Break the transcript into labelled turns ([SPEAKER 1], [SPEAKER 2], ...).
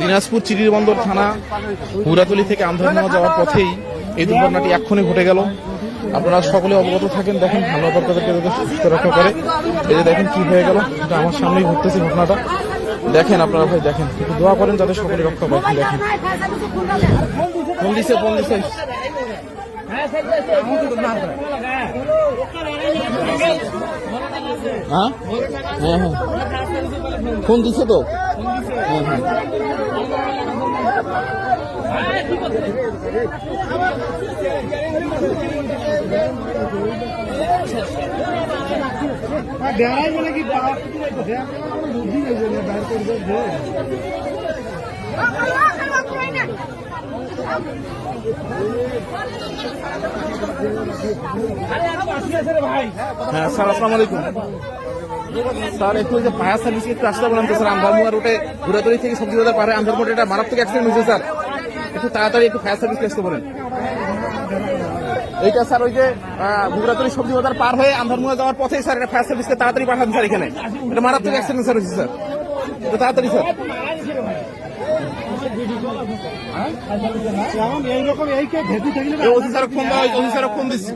[SPEAKER 1] দিনাজপুর চিরিরবন্দর থানা হুরাতলি থেকে আমদানি যাওয়ার পথেই এই দুর্ঘটনাটি এক্ষুনি ঘটে গেল। আপনারা সকলে অবগত থাকেন দেখেন ভালো তাদেরকে যাতে সুস্থ রক্ষা করে। এই যে দেখেন কি হয়ে গেল এটা আমার সামনেই ঘটতেছে ঘটনাটা। দেখেন আপনারা ভাই দেখেন। একটু দোয়া করেন যাতে সকলে রক্ষা পায়। দেখেন। ফোন দিছে ফোন দিছে। হ্যাঁ? হ্যাঁ হ্যাঁ। ফোন দিছে তো? হ্যাঁ হ্যাঁ।
[SPEAKER 2] বেড়াই বলে কি করে
[SPEAKER 1] হ্যাঁ স্যার, আসসালামু আলাইকুম। স্যার, একটু যে ফায়ার সার্ভিস একটু আসতে বলেন তো, স্যার আন্দারমুয়া রোডে ঘুরাতলি থেকে সবজি বাজার পারে আন্দারমোটে এটা মারাত্মক অ্যাক্সিডেন্ট হয়েছে, স্যার। একটু তাড়াতাড়ি একটু ফায়ার সার্ভিস আসতে বলেন। এইটা, স্যার, ওই যে ঘুরাতলি সবজি বাজার পার হয়ে আন্দারমুয়া যাওয়ার পথেই, স্যার এটা ফায়ার সার্ভিসকে তাড়াতাড়ি পাঠান, স্যার, এখানে। এটা মারাত্মক অ্যাক্সিডেন্ট স্যার হয়েছে, স্যার। এটা তাড়াতাড়ি, স্যার।
[SPEAKER 2] এইরকম এইকে ভেতু থাকলে
[SPEAKER 1] ওসি ফোন দিচ্ছি।